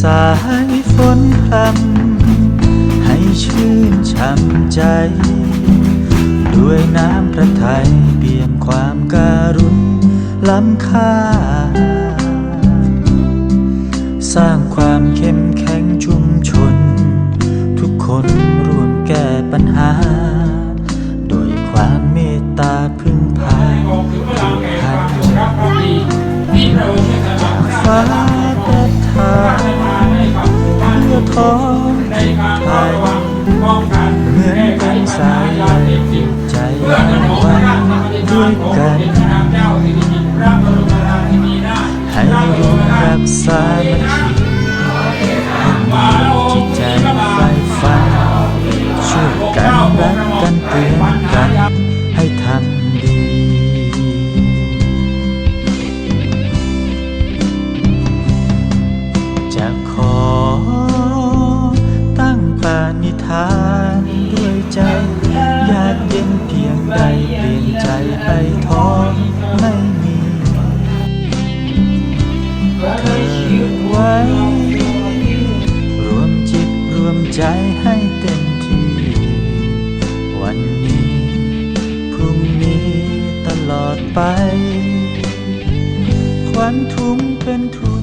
สายฝนพรำให้ชื่นช่ำใจ ด้วยน้ำพระทัยเปี่ยมความการุณล้ำค่า สร้างความเข้มแข็งชุมชน ทุกคนร่วมแก้ปัญหา โดยความเมตตาพึ่งพาทุกท่านฟ้าประท สายใจไว้ด้วยกันให้ร่วมรักษามัคคีให้มีจิตใจใฝ่ฝันช่วยกันรักกันเตือนกันให้ทำดีจะขอตั้งปานิธาน ให้เต็มที่ วันนี้ พรุ่งนี้ตลอดไป ควันทุ้มเป็นทุ